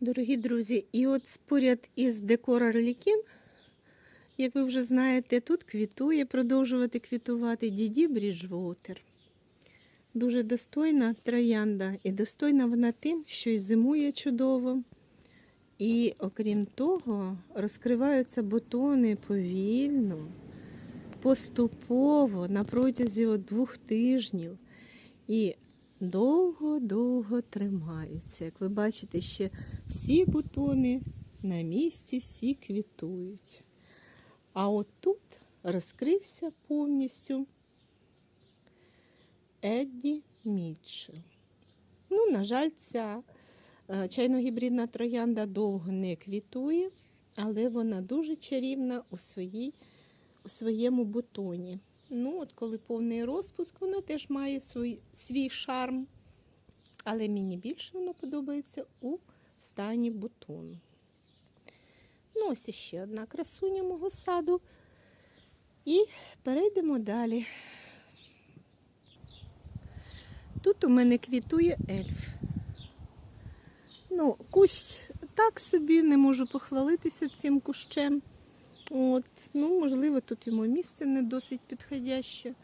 Дорогі друзі, і от поряд із декор Орлікін, як ви вже знаєте, тут квітує, продовжувати квітувати діді Бріджвотер. Дуже достойна троянда, і достойна вона тим, що й зимує чудово. І окрім того, розкриваються бутони повільно, поступово на протязі от двох тижнів. І довго-довго тримаються. Як ви бачите, ще всі бутони на місці, всі квітують. А от тут розкрився повністю Едді Мітчелл. Ну, на жаль, ця е, чайно-гібридна троянда довго не квітує, але вона дуже чарівна у, своїй, у своєму бутоні. Ну, от коли повний розпуск, вона теж має свій, свій шарм. Але мені більше вона подобається у стані бутону. Ну, ось іще одна красуня мого саду. І перейдемо далі. Тут у мене квітує ельф. Ну, кущ так собі, не можу похвалитися цим кущем. От, ну, можливо, тут йому місце не досить підходяще.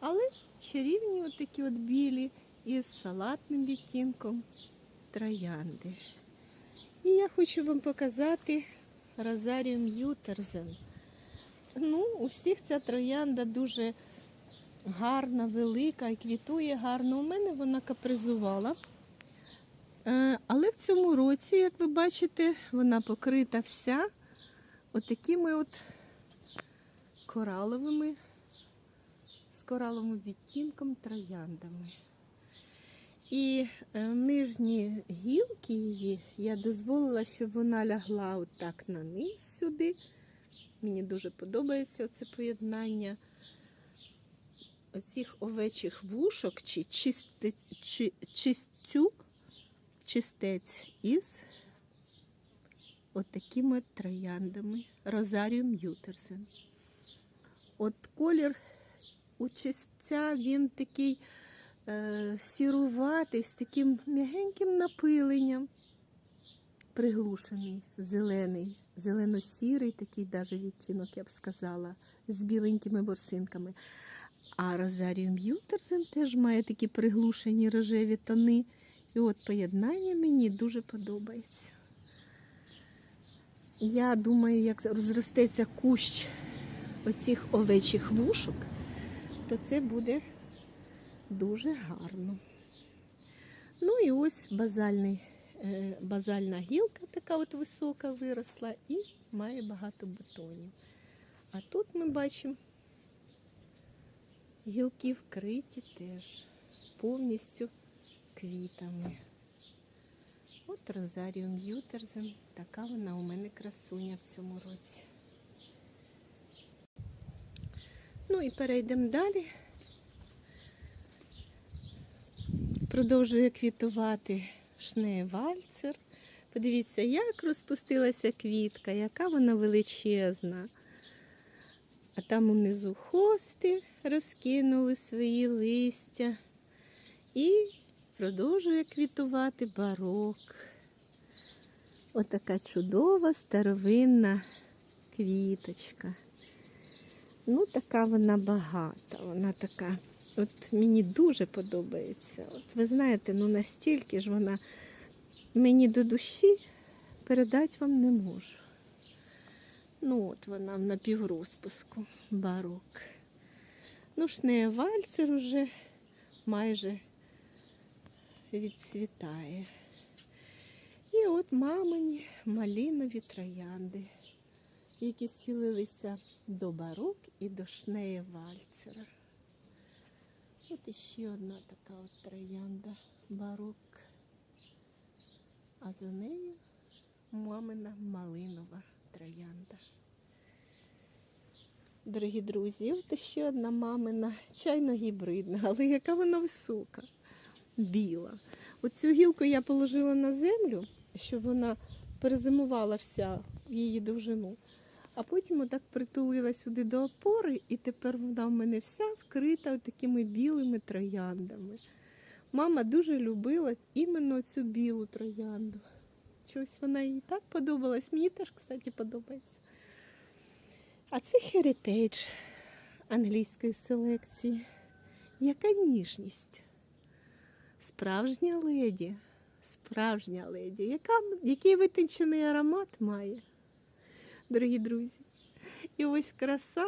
Але чарівні от такі от білі із салатним відтінком троянди. І я хочу вам показати Розаріум Ютерзен. Ну, у всіх ця троянда дуже гарна, велика і квітує гарно. У мене вона капризувала. Е, Але в цьому році, як ви бачите, вона покрита вся отакими от кораловими, з кораловим відтінком трояндами. І е, нижні гілки її я дозволила, щоб вона лягла отак на низ сюди. Мені дуже подобається це поєднання оцих овечих вушок чи чисти, чи, чистю, чистець із отакими трояндами. Розаріум Ютерсен. От колір у чистця він такий е, сіруватий, з таким м'ягеньким напиленням. Приглушений, зелений, зелено-сірий, такий даже відтінок, я б сказала, з біленькими борсинками. А Розаріум Ютерсен теж має такі приглушені рожеві тони. І от поєднання мені дуже подобається. Я думаю, як розростеться кущ оцих овечих вушок, то це буде дуже гарно. Ну і ось базальний, е, базальна гілка така от висока виросла і має багато бутонів. А тут ми бачимо гілки вкриті теж повністю квітами. От Розаріум Ютерзен, така вона у мене красуня в цьому році. Ну і перейдемо далі. Продовжує квітувати шнеєвальцер. Подивіться, як розпустилася квітка, яка вона величезна. А там унизу хости розкинули свої листя. І продовжує квітувати барок. Отака чудова старовинна квіточка. Ну, така вона багата, вона така. От мені дуже подобається. От ви знаєте, ну настільки ж вона мені до душі передати вам не можу. Ну, от вона в напіврозпуску, барок. Ну, шнея вальцер уже майже відцвітає. І от мамині малінові троянди, які схилилися до барок і до шнея вальцера. От іще одна така от троянда барок. А за нею мамина малинова троянда. Дорогі друзі, от ще одна мамина чайно-гібридна, але яка вона висока, біла. Оцю гілку я положила на землю, щоб вона перезимувала вся її довжину. А потім отак притулила сюди до опори, і тепер вона в мене вся вкрита такими білими трояндами. Мама дуже любила іменно цю білу троянду. Чогось вона їй так подобалась. Мені теж, кстати, подобається. А це Heritage англійської селекції. Яка ніжність. Справжня леді. Справжня леді. Яка, який витончений аромат має, дорогі друзі. І ось краса,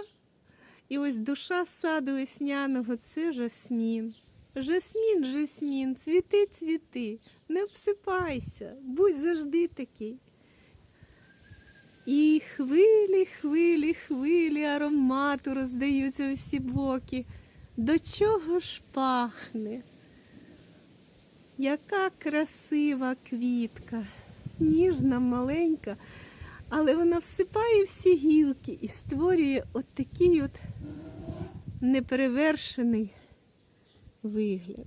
і ось душа саду весняного це жасмін. Жасмін, жасмін, цвіти, цвіти, не обсипайся, будь завжди такий. І хвилі, хвилі, хвилі аромату роздаються у всі боки. До чого ж пахне? Яка красива квітка, ніжна, маленька, але вона всипає всі гілки і створює от такий от неперевершений вигляд.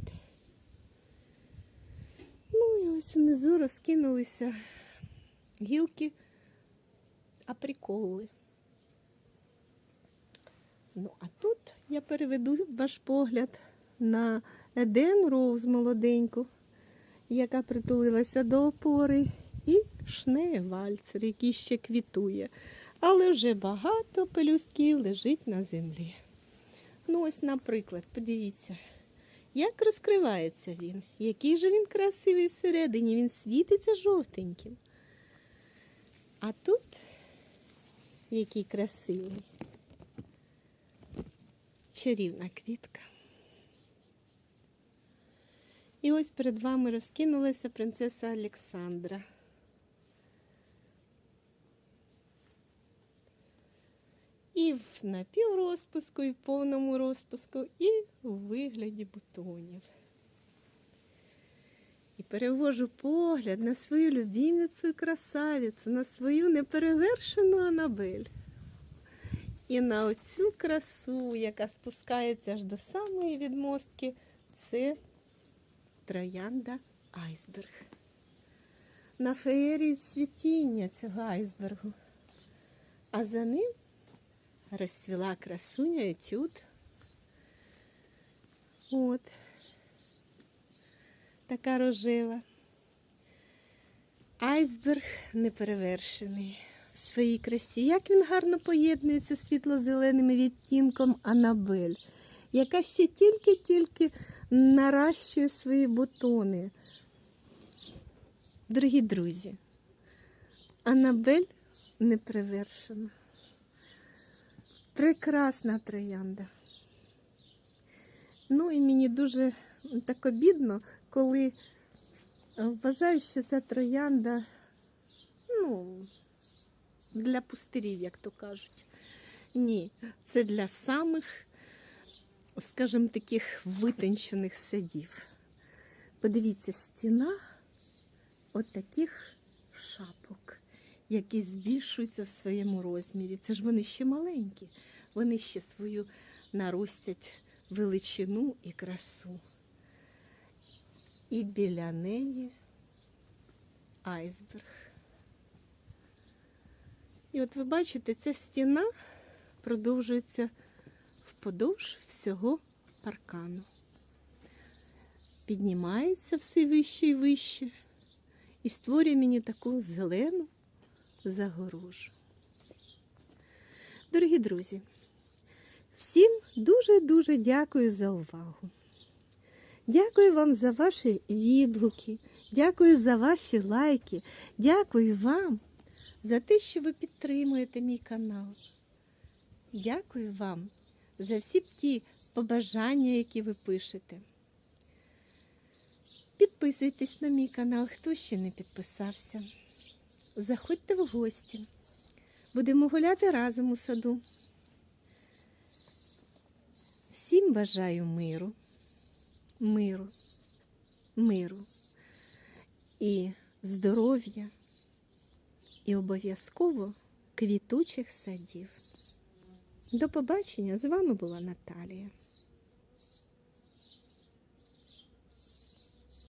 Ну і ось внизу розкинулися гілки априколи. Ну, а тут я переведу ваш погляд на Еден Роуз молоденьку, яка притулилася до опори, і шнеєвальцер, який ще квітує. Але вже багато пелюстків лежить на землі. Ну, ось, наприклад, подивіться, як розкривається він. Який же він красивий всередині, він світиться жовтеньким. А тут який красивий. Чарівна квітка. І ось перед вами розкинулася принцеса Олександра. І в напіврозпуску, і в повному розпуску, і у вигляді бутонів. І перевожу погляд на свою любимицю і красавицю, на свою неперевершену Анабель. І на оцю красу, яка спускається аж до самої відмостки, це троянда айсберг. На феєрії цвітіння цього айсбергу. А за ним розцвіла красуня етюд. От. Така рожева. Айсберг неперевершений в своїй красі. Як він гарно поєднується світло-зеленим відтінком Анабель, яка ще тільки-тільки наращує свої бутони. Дорогі друзі, Анабель неперевершена. Прекрасна троянда. Ну і мені дуже так обідно, коли е, вважаю, що ця троянда, ну, для пустирів, як то кажуть. Ні, це для самих, скажімо, таких витончених садів. Подивіться, стіна от шапок, які збільшуються в своєму розмірі. Це ж вони ще маленькі, вони ще свою наростять величину і красу. І біля неї айсберг. І от ви бачите, ця стіна продовжується вподовж всього паркану. Піднімається все вище і вище і створює мені таку зелену загорожу. Дорогі друзі, всім дуже-дуже дякую за увагу. Дякую вам за ваші відгуки, дякую за ваші лайки, дякую вам за те, що ви підтримуєте мій канал. Дякую вам за всі ті побажання, які ви пишете. Підписуйтесь на мій канал, хто ще не підписався. Заходьте в гості. Будемо гуляти разом у саду. Всім бажаю миру, миру, миру і здоров'я, і обов'язково квітучих садів. До побачення! З вами була Наталія.